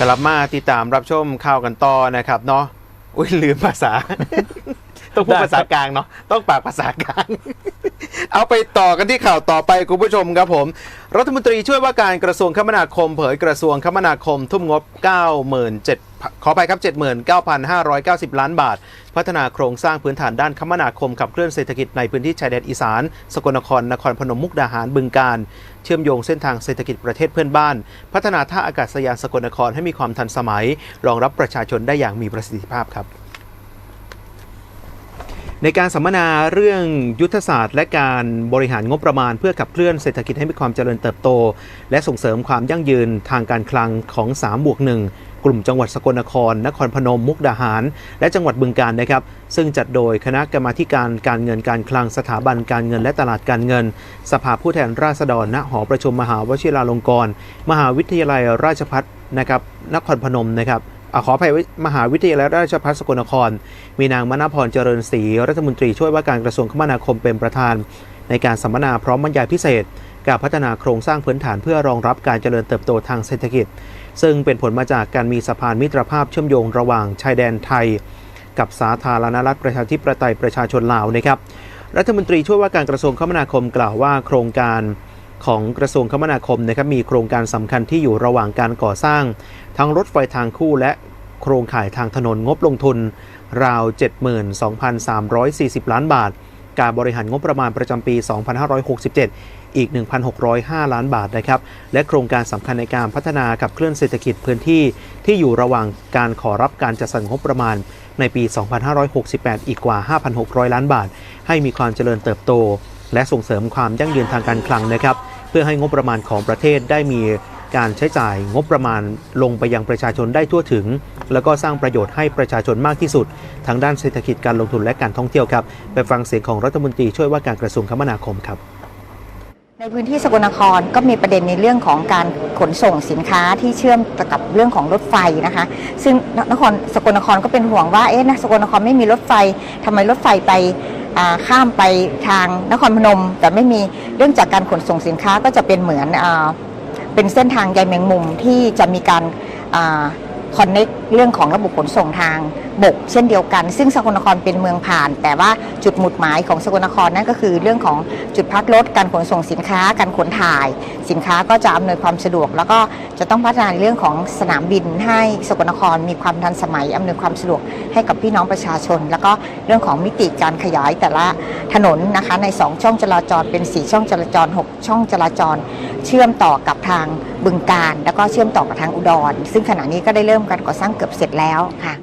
กลับมาติดตามรับชมข่าวกันต่อนะครับเนาะอุ้ยลืมภาษา ต้องพูดภาษากลางเนาะต้องปากภาษากลาง เอาไปต่อกันที่ข่าวต่อไปคุณผู้ชมครับผม รัฐมนตรีช่วยว่าการกระทรวงคมนาคม เผยกระทรวงคมนาคม ทุ่มงบ 97ขอไปครับ 79,590 ล้านบาท พัฒนาโครงสร้างพื้นฐานด้านคมนาคมขับเคลื่อนเศรษฐกิจในพื้นที่ชายแดนอีสาน สกลนครนครพนมมุกดาหารบึงการเชื่อมโยงเส้นทางเศรษฐกิจประเทศเพื่อนบ้าน พัฒนาท่าอากาศยานสกลนครให้มีความทันสมัย รองรับประชาชนได้อย่างมีประสิทธิภาพครับ ในการสัมมนาเรื่องยุทธศาสตร์และการบริหารงบประมาณ เพื่อขับเคลื่อนเศรษฐกิจให้มีความเจริญเติบโต และส่งเสริมความยั่งยืนทางการคลังของ3บวก1กลุ่มจังหวัดสกลนคร นครพนม มุกดาหาร และจังหวัดบึงกาฬนะครับ ซึ่งจัดโดยคณะกรรมาการการเงินการคลังสถาบันการเงินและตลาดการเงิน สภาผู้แทนราษฎรณหอประชุมมหาวชิราลงกรณ์มหาวิทยาลัยราชภัฏนะครับนครพนมนะครับอะ ขออภัยมหาวิทยาลัยราชภัฏสกลนคร มีนางมณพรเจริญศรีรัฐมนตรีช่วยว่าการกระทรวงคมนาคมเป็นประธาน ในการสัมมนาพร้อมบรรยายพิเศษ การพัฒนาโครงสร้างพื้นฐานเพื่อรองรับการเจริญเติบโตทางเศรษฐกิจ ซึ่งเป็นผลมาจากการมีสะพานมิตรภาพเชื่อมโยงระหว่างชายแดนไทย กับสาธารณรัฐประชาธิปไตยประชาชนลาวนะครับรัฐมนตรีช่วยว่าการกระทรวงคมนาคมกล่าวว่าโครงการ ของกระทรวงคมนาคมนะครับมีโครงการสำคัญที่อยู่ระหว่างการก่อสร้าง ทั้งรถไฟทางคู่และโครงข่ายทางถนนงบลงทุน ราว 72,340 ล้านบาท การบริหารงบประมาณประจำปี 2567 อีก 1,605 ล้านบาทนะครับ และโครงการสำคัญในการพัฒนาขับเคลื่อนเศรษฐกิจพื้นที่ที่อยู่ระหว่างการขอรับการจัดสรรงบประมาณในปี 2568 อีกกว่า 5,600 ล้านบาท ให้มีความเจริญเติบโต และส่งเสริมความยั่งยืนทางการคลังนะครับ พื่อให้งบประมาณของประเทศได้มีการใช้จ่ายงบประมาณลงไปยังประชาชนได้ทั่วถึง แล้วก็สร้างประโยชน์ให้ประชาชนมากที่สุด ทางด้านเศรษฐกิจการลงทุนและการท่องเที่ยวครับ ไปฟังเสียงของรัฐมนตรีช่วยว่าการกระทรวงคมนาคมครับ ในพื้นที่สกลนครก็มีประเด็นในเรื่องของการขนส่งสินค้าที่เชื่อมกับเรื่องของรถไฟนะคะ ซึ่งนครสกลนครก็เป็นห่วงว่าเอ๊ะนะสกลนครไม่มีรถไฟทำไมรถไฟไป ข้ามไปทางนครพนม แต่ไม่มีเรื่องจากการขนส่งสินค้าก็จะเป็นเหมือนอเป็นเส้นทางใยแมงมุมที่จะมีการ คอนเน็กเรื่องของระบบขนส่งทางบกเช่นเดียวกัน ซึ่งสกลนครเป็นเมืองผ่าน แต่ว่าจุดหมุดหมายของสกลนครนั่นก็คือเรื่องของจุดพักรถการขนส่งสินค้า การขนถ่าย สินค้าก็จะอำนวยความสะดวก แล้วก็จะต้องพัฒนาเรื่องของสนามบินให้สกลนครมีความทันสมัยอำนวยความสะดวกให้กับพี่น้องประชาชน แล้วก็เรื่องของมิติการขยายแต่ละถนนนะคะใน 2 ช่องจราจรเป็น 4 ช่องจราจร 6 ช่องจราจร เชื่อมต่อกับทางบึงการ แล้วก็เชื่อมต่อกับทางอุดร ซึ่งขณะนี้ก็ได้เริ่มการก่อสร้างเกือบเสร็จแล้วค่ะ